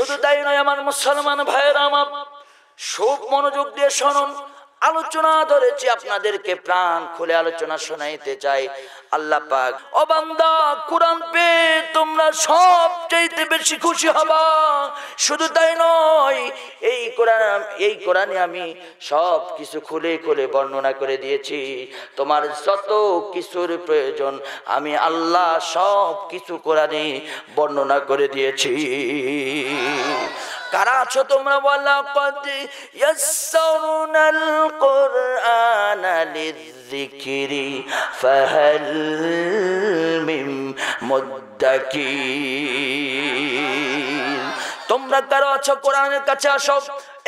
শুধু তাই নয় আমার মুসলমান ভাইয়েরা আমার সব মনোযোগ দিয়ে শুনুন। আলোচনা ধরেছি, আপনাদেরকে প্রাণ খুলে আলোচনা শোনাইতে চাই। আল্লাহ পাক, ও বান্দা, কোরআন পেয়ে তোমরা সব চাইতে বেশি খুশি হবা। শুধু তাই নয়, এই কোরআন, এই কোরআনে আমি সব কিছু খুলে খুলে বর্ণনা করে দিয়েছি। তোমার যত কিছুর প্রয়োজন, আমি আল্লাহ সব কিছু কোরআনে বর্ণনা করে দিয়েছি। কারা আছো তোমরা বলা কদ ইয়াসসারুনাল কোরআন লিযিকরি ফাহাল মিম মুদ্দাকির তোমরা কারও আছো, কোরআনের কাছে আসো।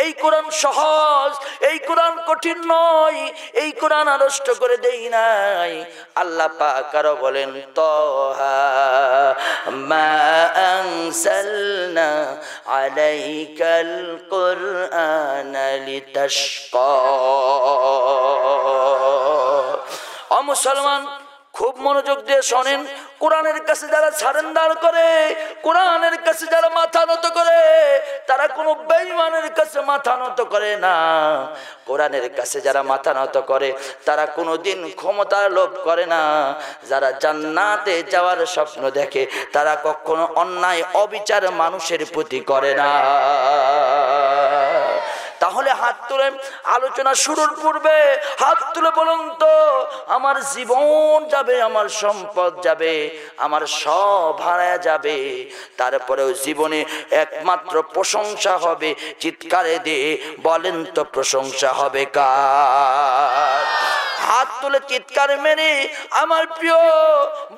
এই কোরআন সহজ, এই কোরআন কঠিন নয়, এই কোরআন আড়ষ্ট করে দেই নাই। আল্লাহ পাক আরও বলেন, তহা মা আনসালনা মুসলমান খুব মনোযোগ দিয়ে শোনেন। কোরআনের কাছে যারা সারেন্ডার করে, কোরআনের কাছে যারা মাথা নত করে, তারা কোনো বেইমানের কাছে মাথা নত করে না। কোরআনের কাছে যারা মাথা নত করে, তারা কোনো দিন ক্ষমতার লোভ করে না। যারা জান্নাতে যাওয়ার স্বপ্ন দেখে, তারা কখনো অন্যায়, অবিচার মানুষের প্রতি করে না। তাহলে হাত তুলে আলোচনা শুরুর পূর্বে হাত তুলে বলুন তো, আমার জীবন যাবে, আমার সম্পদ যাবে, আমার সব হারায় যাবে। তারপরেও জীবনে একমাত্র প্রশংসা হবে, চিৎকারে দিয়ে বলেন তো প্রশংসা হবে কার? হাত তুলে চিৎকার মেরে আমার প্রিয়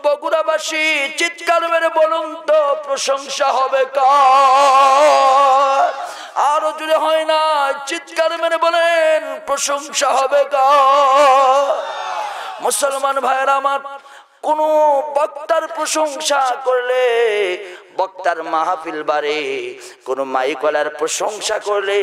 বগুড়াবাসী, চিৎকার মেরে বলুন তো প্রশংসা হবে কার? আরও জুড়ে হয় না, চিৎকার মেরে বলেন প্রশংসা হবে কার? মুসলমান ভাইয়ের আমার, কোন বক্তার প্রশংসা করলে বক্তার মাহফিল বাড়ে, কোন মাইকলার প্রশংসা করলে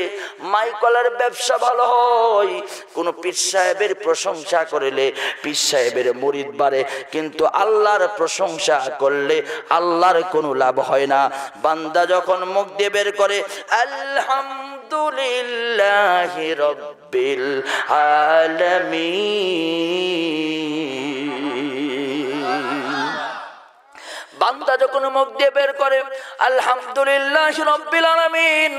মাইকলার ব্যবসা ভালো হয়, কোন পীর সাহেবের প্রশংসা করলে পীর সাহেবের মরিদ বাড়ে, কিন্তু আল্লাহর প্রশংসা করলে আল্লাহর কোনো লাভ হয় না। বান্দা যখন মুখ দিয়ে বের করে, আলহামদুলিল্লাহ রব্বিল আলামিন। বান্দা যখন মুখ দিয়ে বের করে, আলহামদুলিল্লাহ রব্বিল আলামিন,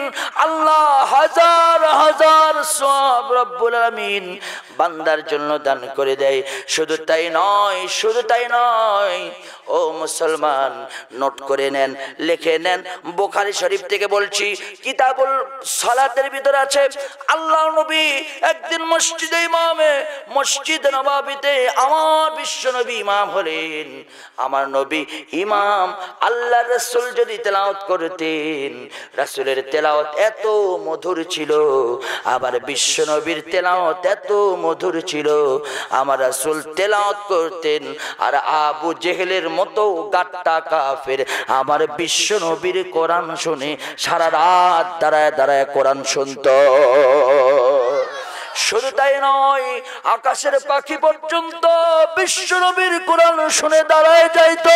আল্লাহ হাজার হাজার সব রব্বুল আলামিন বান্দার জন্য দান করে দেয়। শুধু তাই নয়, শুধু তাই নয়, ও মুসলমান, নোট করে নেন, লিখে নেন। বোখারি শরীফ থেকে বলছি, কিতাবুল সালাতের ভিতরে আছে, আল্লাহ নবী একদিন মসজিদে ইমামে, মসজিদ নবাবিতে আমার বিশ্ব নবী ইমাম হলেন। আমার নবী ইমাম আল্লাহ রসুল যদি তেলাওত করতেন, রাসুলের তেলাওত এত মধুর ছিল, আবার বিশ্ব নবীর তেলাওত এত মধুর ছিল। আমার রাসুল তেলাওত করতেন। আর আবু জেহেলের মতো গাট্টা কাফের আমার বিশ্ব নবীর কোরআন শুনে সারা রাত দাঁড়ায় দাঁড়ায় কোরআন শুনত। শুধু তাই নয়, আকাশের পাখি পর্যন্ত বিশ্ব নবীর কোরআন শুনে দাঁড়ায় যাইত।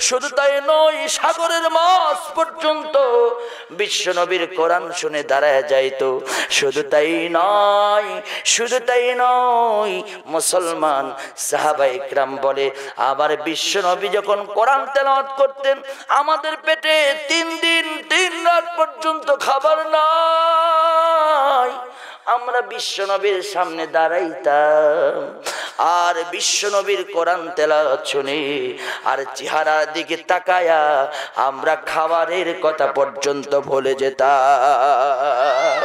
শুধু তাই নয়, সাগরের মাছ পর্যন্ত বিশ্ব নবীর কোরআন শুনে দাঁড়ায় যাইত। শুধু তাই নয়, শুধু তাই নয়, মুসলমান সাহাবা ইকরাম বলে, আবার বিশ্ব নবী যখন কোরআন তেলাওয়াত করতেন, আমাদের পেটে তিন দিন, তিন রাত পর্যন্ত খাবার নাই। আমরা বিশ্বনবীর সামনে দাঁড়াইতাম। আর বিশ্বনবীর কোরআন তেলা শুনে, আর চেহারার দিকে তাকায়া আমরা খাবারের কথা পর্যন্ত ভুলে যেতাম।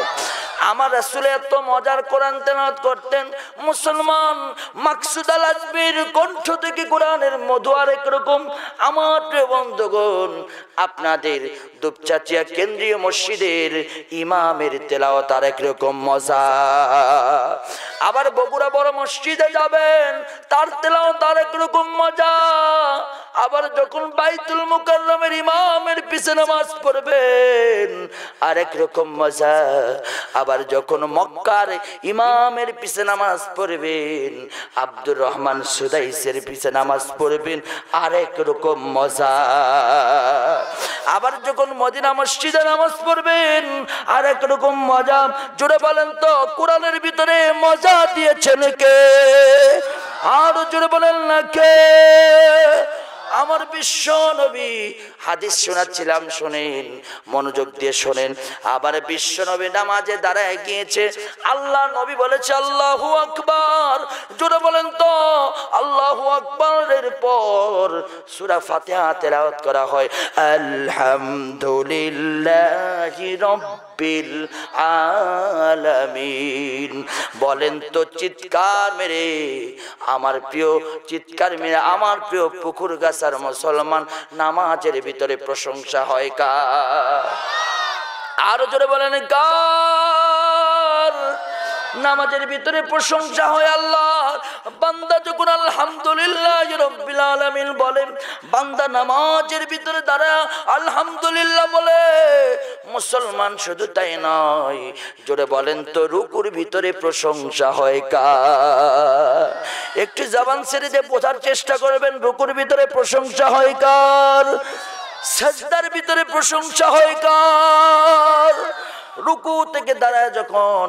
আমার রাসূলে এত মজার কোরআন তেলাওয়াত করতেন, মুসলমান মাকসুদ আল আজমির কণ্ঠ থেকে কোরআনের মধু আরেক রকম। আমার বন্ধুগণ, আপনাদের দুপচাচিয়া কেন্দ্রীয় মসজিদের ইমামের তেলাওয়াত আরেক রকম মজা। আবার বগুড়া বড় মসজিদে যাবেন, তার তেলাওয়াত আরেক রকম মজা। আবার যখন বাইতুল মুকাররমের ইমামের পিছে নামাজ পড়বেন, আরেক রকম মজা। আবার যখন মক্কার ইমামের পিছে নামাজ পড়বেন, আব্দুর রহমান সুদাইসের পিছে নামাজ পড়বেন, আরেক রকম মজা। আবার যখন যখন মদিনা মসজিদে নামাজ পড়বেন আর একরকম মজা। জুড়ে বলেন তো, কোরআনের ভিতরে মজা দিয়েছেন কে? আর জুড়ে বলেন না কে? আমার বিশ্ব নবী। হাদিস শোনাচ্ছিলাম, শোনেন, মনোযোগ দিয়ে শোনেন। আবার বিশ্ব নবী নামাজে দাঁড়ায় গিয়েছে। আল্লাহ নবী বলেছে, আল্লাহু আকবার। জোরে বলেন তো, আল্লাহু আকবরের পর সূরা ফাতিহা তেলাওয়াত করা হয়, আলহামদুলিল্লাহি রব্বিল আলামিন। বলেন তো চিৎকার মেরে, আমার প্রিয় চিৎকার মেরে, আমার প্রিয় পুকুর গাছার মুসলমান নামাজের ভিতরে প্রশংসা হয় কা আরও জোরে বলেন, কার? নামাজের ভিতরে প্রশংসা হয় আল্লাহ আলহামদুলিল্লাহ রব্বিল আলামিন বলেন বান্দা নামাজের ভিতরে দাঁড়া, আলহামদুলিল্লাহ বলে। মুসলমান শুধু তাই নয়, জোরে বলেন তো, রুকুর ভিতরে প্রশংসা হয় কার? একটু জবান ছেড়ে দিয়ে বোঝার চেষ্টা করবেন, রুকুর ভিতরে প্রশংসা হয় কার? সাজদার ভিতরে প্রশংসা হয় কার? রুকু থেকে দাঁড়ায় যখন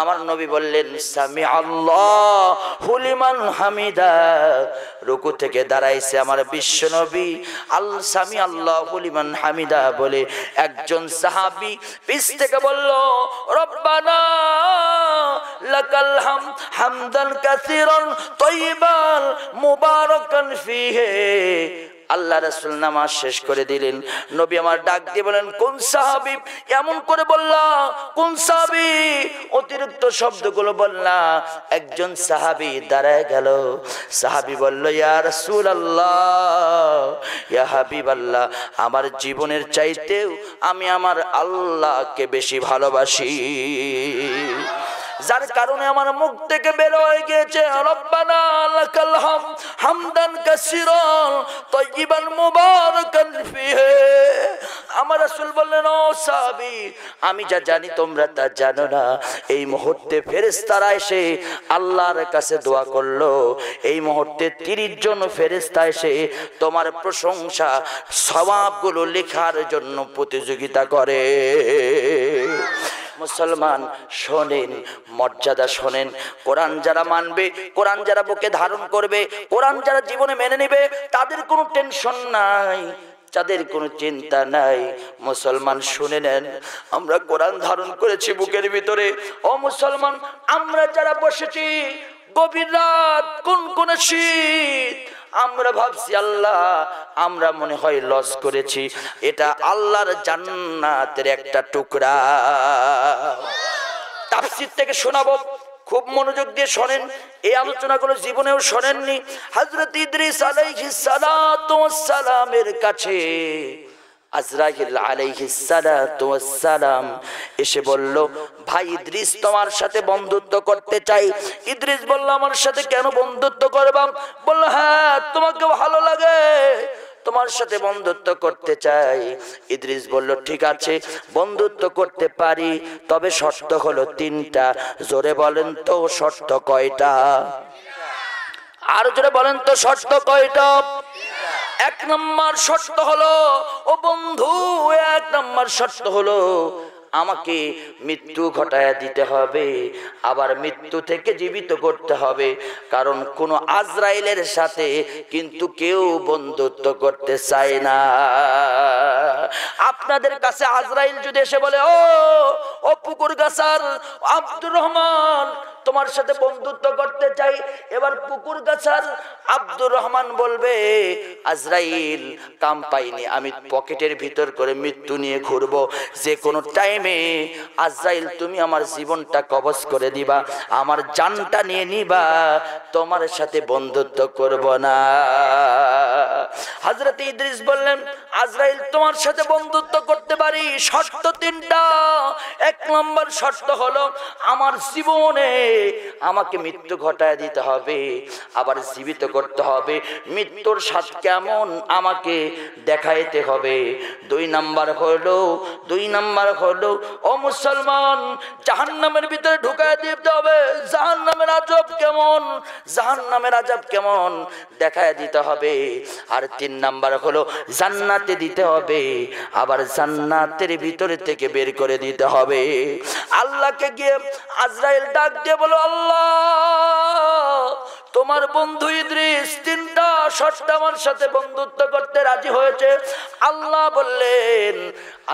আমার নবী বললেন সামি আল্লাহ হুলিমান হামিদা। রুকু থেকে দাঁড়াইছে আমার বিশ্ব নবী। আল সামি আল্লাহ হুলিমান হামিদা বলে একজন সাহাবি পিস থেকে বলল, রব্বানা লাকাল হাম, হামদান কাসিরান তৈবাল মুবারাকান ফিহে। আল্লাহ রসুল নামাজ শেষ করে দিলেন। নবী আমার ডাক দিয়ে বলেন, কোন সাহাবি? এমন করে বললা, কোন সাহাবি? অতিরিক্ত শব্দগুলো বললা, একজন সাহাবি দাঁড়ায় গেল। সাহাবি বলল, ইয়া রসুল আল্লাহ ইয়া হাবিব আল্লাহ আমার জীবনের চাইতেও আমি আমার আল্লাহকে বেশি ভালোবাসি। যার কারণে আমার মুখ থেকে বের হয়ে গিয়েছে, রব্বানা লাকাল হাম হামদান কাসিরান তাইয়িবান মুবারাকান ফিহি। আমার রাসূল বললেন, ও সাহাবী, আমি যা জানি তোমরা তা জানো না। এই মুহূর্তে ফেরেশতারা এসে আল্লাহর কাছে দোয়া করল। এই মুহূর্তে 30 জন ফেরেশতা এসে তোমার প্রশংসা সওয়াবগুলো লেখার জন্য প্রতিযোগিতা করে। মুসলমান, শোনেন, মর্যাদা শোনেন। কোরআন যারা মানবে, কোরআন যারা বুকে ধারণ করবে, কোরআন যারা জীবনে মেনে নেবে, তাদের কোনো টেনশন নাই তাদের কোনো চিন্তা নাই। মুসলমান, শুনে নেন, আমরা কোরআন ধারণ করেছি বুকের ভিতরে। ও মুসলমান, আমরা যারা বসেছি, গভীর রাত, কোন কোন শীত আমরা ভাবছি, আল্লাহ, আমরা মনে হয় লস করেছি। এটা আল্লাহর জান্নাতের একটা টুকরা। তাফসির থেকে শোনাবো, খুব মনোযোগ দিয়ে শোনেন। এই আলোচনাগুলো জীবনেও শোনেননি। হজরত ইদ্রিস আলাইহিস সালামের কাছে আজরাইল আলাইহিস সালাতু ওয়াস সালাম এসে বলল, ভাই ইদ্রিস তোমার সাথে বন্ধুত্ব করতে চাই। ইদ্রিস বলল, আমার সাথে কেন বন্ধুত্ব করবাম বলল হ্যাঁ তোমাকে ভালো লাগে, তোমার সাথে বন্ধুত্ব করতে চাই। ইদ্রিস বলল, ঠিক আছে, বন্ধুত্ব করতে পারি, তবে শর্ত হলো তিনটা। জোরে বলেন তো, শর্ত কয়টা? আর জোরে বলেন তো, শর্ত কয়টা? এক নম্বর শর্ত হলো, ও বন্ধু, এক নম্বর শর্ত হলো, আমাকে মৃত্যু ঘটায় দিতে হবে, আবার মৃত্যু থেকে জীবিত করতে হবে। কারণ কোন আজরাইলের সাথে কিন্তু কেউ বন্ধুত্ব করতে চায় না। আপনাদের কাছে আজরাইল যদি এসে বলে, ও ও পুকুর গাছার আব্দুর রহমান তোমার সাথে বন্ধুত্ব করতে চাই। এবার পুকুর গাছার আব্দুর রহমান বলবে, আজরাইল, কাম পাইনি, আমি পকেটের ভিতর করে মৃত্যু নিয়ে ঘুরবো। যে কোনো টাইমে আজরাইল, তুমি আমার জীবনটা কবজ করে দিবা, আমার জানটা নিয়ে নিবা, তোমার সাথে বন্ধুত্ব করব না। হাজরত ইদ্রিস বললেন, আজরাইল, তোমার সাথে বন্ধুত্ব করতে পারি? শর্ত তিনটা। এক নম্বর শর্ত হলো, আমার জীবনে আমাকে মৃত্যু ঘটায় দিতে হবে, আবার জীবিত করতে হবে। মৃত্যুর স্বাদ কেমন আমাকে দেখাইতে হবে। দুই নাম্বার হলো, দুই নাম্বার হলো, ও মুসলমান জাহান নামের ভিতরে ঢুকায় দিতে হবে। জাহান নামের আজব কেমন? জাহান নামের আজব কেমন? দেখায় দিতে হবে। আর তিন নাম্বার হলো, জান্নাতে দিতে হবে, আবার জান্নাতের ভিতরে থেকে বের করে দিতে হবে। আল্লাহকে গিয়ে আজরাইল ডাক দিয়ে বলো, আল্লাহ, তোমার বন্ধু ইদ্রিস তিনটা শর্ত আমার সাথে বন্ধুত্ব করতে রাজি হয়েছে। আল্লাহ বললেন,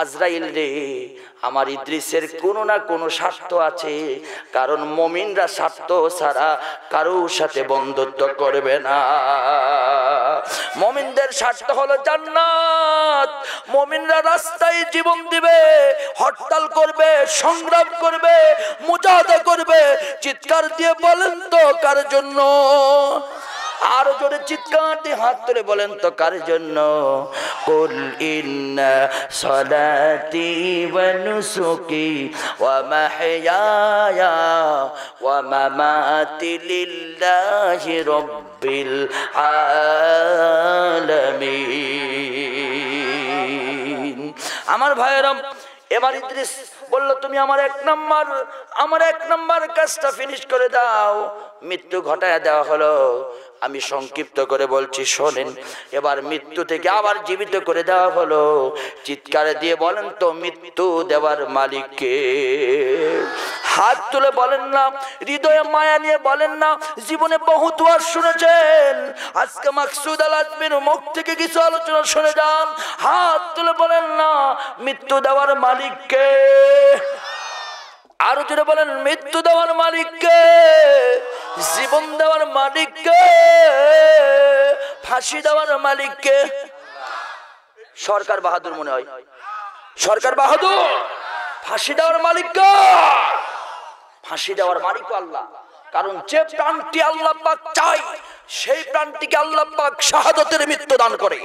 আজরাইল রে, আমার ইদ্রিসের কোনো না কোনো স্বার্থ আছে, কারণ মমিনরা স্বার্থ ছাড়া কারোর সাথে বন্ধুত্ব করবে না। মমিনদের স্বার্থ হলো জান্নাত। মমিনরা রাস্তায় জীবন দিবে, হরতাল করবে, সংগ্রাম করবে করবে চিৎকার দিয়ে বলেন তো কার জন্য? আরও জোরে চিৎকার দিয়ে হাত তুলে বলেন তো কার জন্য? ওয়া মামাতি আমার ভাইয়েরাম এবার ইদ্রিস বলল, তুমি আমার এক নম্বর, আমার এক নম্বর কাজটা ফিনিশ করে দাও। মৃত্যু ঘটায় দেওয়া হলো। আমি সংক্ষিপ্ত করে বলছি, শোনেন, এবার মৃত্যু থেকে আবার জীবিত করে দেওয়া হলো। চিৎকারে দিয়ে বলেন তো, মৃত্যু দেওয়ার মালিককে। হাত তুলে বলেন না, হৃদয়ে মায়া নিয়ে বলেন না, জীবনে বহুত ওয়াজ শুনেছেন। আজকে মাকসুদ আল আজমির মুখ থেকে কিছু আলোচনা শুনে যান। হাত তুলে বলেন না, মৃত্যু দেওয়ার মালিককে আরও জোরে বলেন, মৃত্যু দেওয়ার মালিককে জীবন দেওয়ার মালিককে ফাঁসি দেওয়ার মালিককে সরকার বাহাদুর মনে হয়। সরকার বাহাদুর! ফাঁসি দেওয়ার মালিককে ফাঁসি দেওয়ার মালিক আল্লাহ। কারণ যে প্রাণটি আল্লাহ পাক চাই সেই প্রাণটিকে আল্লাহ পাক শাহাদতের মৃত্যু দান করে।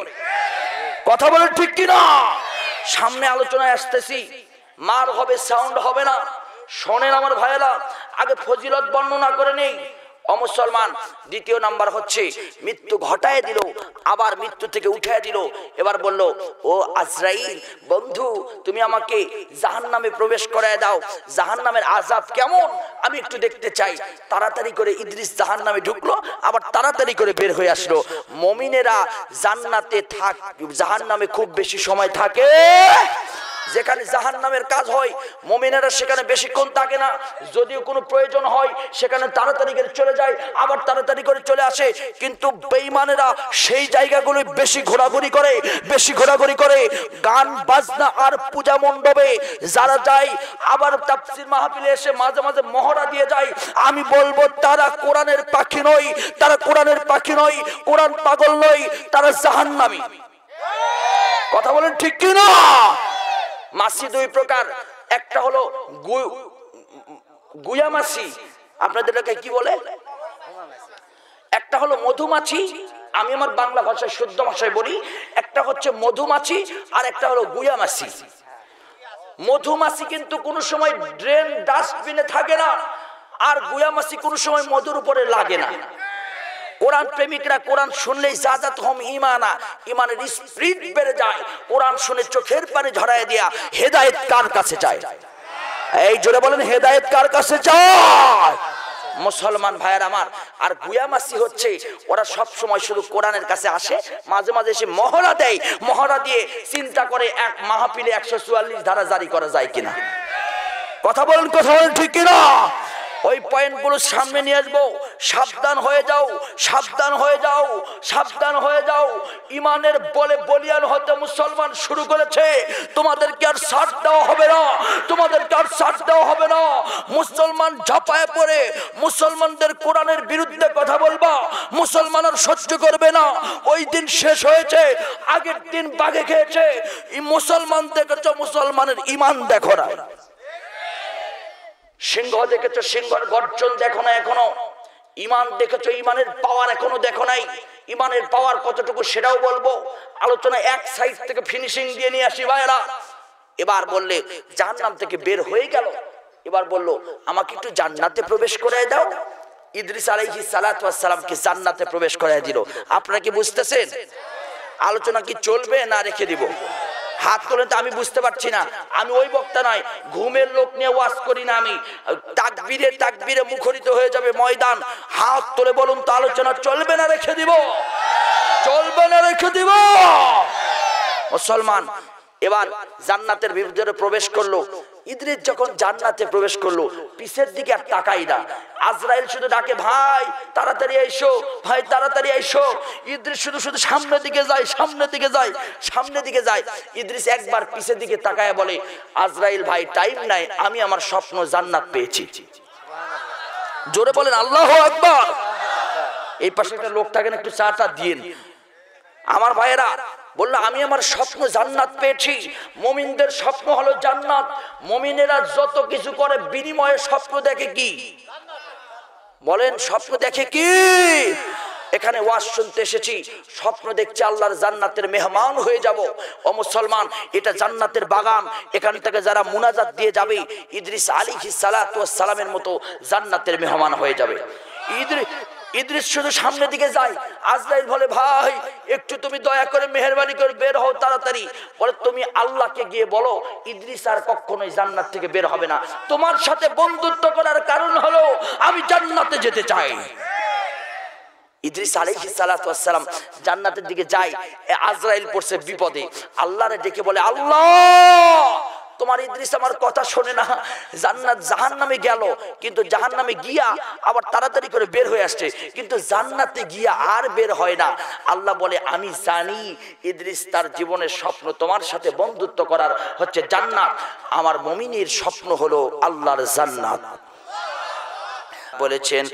কথা বলে ঠিক কিনা? সামনে আলোচনায় আসতেছি। মার হবে, সাউন্ড হবে না। শোনেন আমার ভাইয়েরা, আগে ফজিলত বর্ণনা করে নেই। অমুসলমান, দ্বিতীয় নাম্বার হচ্ছে, মৃত্যু ঘটায় দিল, আবার মৃত্যু থেকে উঠায় দিল। এবার বলল, ও আজরাইল, বন্ধু, তুমি আমাকে জাহান নামে প্রবেশ করায় দাও। জাহান নামের আজাব কেমন? আমি একটু দেখতে চাই। তাড়াতাড়ি করে ইদ্রিস জাহান নামে ঢুকলো, আবার তাড়াতাড়ি করে বের হয়ে আসলো। মমিনেরা জান্নাতে থাক জাহান নামে খুব বেশি সময় থাকে। যেখানে জাহান নামের কাজ হয়, মমিনেরা সেখানে বেশিক্ষণ থাকে না। যদিও কোনো প্রয়োজন হয়, সেখানে তাড়াতাড়ি করে চলে যায়, আবার তাড়াতাড়ি করে চলে আসে। কিন্তু বেইমানেরা সেই জায়গাগুলো বেশি ঘোরাঘুরি করে, বেশি ঘোরাঘুরি করে। গান, বাজনা আর পূজা মণ্ডপে যারা যায়, আবার তাফসির মাহফিলে এসে মাঝে মাঝে মহড়া দিয়ে যায়। আমি বলব, তারা কোরআনের পাখি নয়, তারা কোরআনের পাখি নয়, কোরআন পাগল নয়, তারা জাহান্নামী। কথা বলেন ঠিক কি না মাছি দুই প্রকার। একটা হলো গুয়া মাছি আপনাদের এলাকায় কি বলে? একটা হলো মধুমাছি আমি আমার বাংলা ভাষায় শুদ্ধ ভাষায় বলি, একটা হচ্ছে মধুমাছি আর একটা হলো গুয়া মাছি। মধুমাছি কিন্তু কোনো সময় ড্রেন ডাস্টবিনে থাকে না, আর গুয়া মাছি কোনো সময় মধুর উপরে লাগে না। কোরআন প্রেমিকরা কোরআন শুনলেই জাজাত হোম ইমানা ইমানের স্পিরিট বেড়ে যায়। কোরআন শুনে চোখের পানি ঝরায় দিয়া হেদায়েত কার কাছে যায়? এই জোরে বলেন, হেদায়েত কার কাছে যায়? মুসলমান ভাইয়ের আমার, আর গুয়ামাসি হচ্ছে, ওরা সব সময় শুধু কোরআনের কাছে আসে, মাঝে মাঝে এসে মহড়া দেয়। মহড়া দিয়ে চিন্তা করে এক মাহফিলে একশো চুয়াল্লিশ ধারা জারি করা যায় কিনা? কথা বলেন কথা বলেন, ঠিক কিনা? ওই পয়েন্টগুলো সামনে নিয়ে আসব। সাবধান হয়ে যাও, সাবধান হয়ে যাও, সাবধান হয়ে যাও। ইমানের বলে বলিয়ান হতে মুসলমান শুরু করেছে। তোমাদেরকে আর সাথ দেওয়া হবে না, তোমাদেরকে আর সাথ দেওয়া হবে না। মুসলমান ঝাপায় পড়ে, মুসলমানদের কোরআনের বিরুদ্ধে কথা বলবা, মুসলমান আর সহ্য করবে না। ওই দিন শেষ হয়েছে, আগের দিন বাগে খেয়েছে। মুসলমান দেখেছ, মুসলমানের ইমান দেখো না। সিংহ দেখেছ? সিংহর গর্জন দেখো না এখনও। ইমান দেখেছ? ইমানের পাওয়ার এখনও দেখো নাই। ইমানের পাওয়ার কতটুকু সেটাও বলব। আলোচনা এক সাইড থেকে ফিনিশিং দিয়ে নিয়ে আসি ভাইরা এবার বললে, জাহান্নাম থেকে বের হয়ে গেল। এবার বলল, আমাকে একটু জান্নাতে প্রবেশ করে দাও। ইদ্রিস আলাইহিস সালাতু ওয়াস সালামকে জান্নাতে প্রবেশ করায় দিল। আপনারা কি বুঝতেছেন? আলোচনা কি চলবে না রেখে দিব? হাত তোলেন তো আমি বুঝতে পারছি না। আমি ওই বক্তা নয়, ঘুমের লোক নিয়ে ওয়াজ করি না আমি। তাকবীরে তাকবীরে মুখরিত হয়ে যাবে ময়দান। হাত তোলে বলুন তো আলোচনা চলবে না রেখে দিব? চলবে না রেখে দিব? মুসলমান, এবার জান্নাতের ভিতরে প্রবেশ করল। ইদ্রিস যখন জান্নাতে প্রবেশ করল, পিছের দিকে আর তাকাই না। আজরাইল শুধু ডাকে, ভাই, তাড়াতাড়ি এসো, ভাই, তাড়াতাড়ি এসো। ইদ্রিস শুধু শুধু সামনের দিকে যায়, সামনের দিকে যায়, সামনের দিকে যায়। ইদ্রিস একবার পিছের দিকে তাকায় বলে, আজরাইল ভাই, টাইম নাই, আমি আমার স্বপ্ন জান্নাত পেয়েছি। জোরে বলেন, আল্লাহ আকবার! এই পাশে একটা লোক থাকেন, একটু চাটা দিন আমার ভাইয়েরা বলল, আমি আমার স্বপ্ন জান্নাত পেয়েছি। মমিনদের স্বপ্ন হলো জান্নাত। মমিনেরা যত কিছু করে, বিনিময়ে স্বপ্ন দেখে কি? বলেন, স্বপ্ন দেখে কি? এখানে ওয়াজ শুনতে এসেছি। স্বপ্ন দেখছে আল্লাহর জান্নাতের মেহমান হয়ে যাব। ও মুসলমান, এটা জান্নাতের বাগান। এখান থেকে যারা মুনাজাত দিয়ে যাবে, ইদ্রিস আলী সালামের মতো জান্নাতের মেহমান হয়ে যাবে। ইদ্রিস ইদ্রিস শুধু সামনের দিকে যায়। আজরাইল বলে, ভাই, একটু তুমি দয়া করে মেহরবানি করে বের হও তাড়াতাড়ি। বলে, তুমি আল্লাহকে গিয়ে বলো, ইদ্রিস আর কখনোই জান্নাত থেকে বের হবে না। তোমার সাথে বন্ধুত্ব করার কারণ হলো, আমি জান্নাতে যেতে চাই। ইদ্রিস আলাইহিস সালাতু ওয়াসসালাম জান্নাতের দিকে যায়। আজরাইল পড়ছে বিপদে। আল্লাহরে ডেকে বলে, আল্লাহ তোমার ইদ্রিস আমার কথা শোনে না। জান্নাত জাহান্নামে গেল, কিন্তু জাহান্নামে গিয়া আবার তাড়াতাড়ি করে বের হয়ে আসছে। কিন্তু জান্নাতে গিয়া আর বের হয় না। আল্লাহ বলে, আমি জানি ইদ্রিস তার জীবনের স্বপ্ন তোমার সাথে বন্ধুত্ব করার হচ্ছে জান্নাত। আমার মমিনের স্বপ্ন হলো আল্লাহর জান্নাত। বলেছেন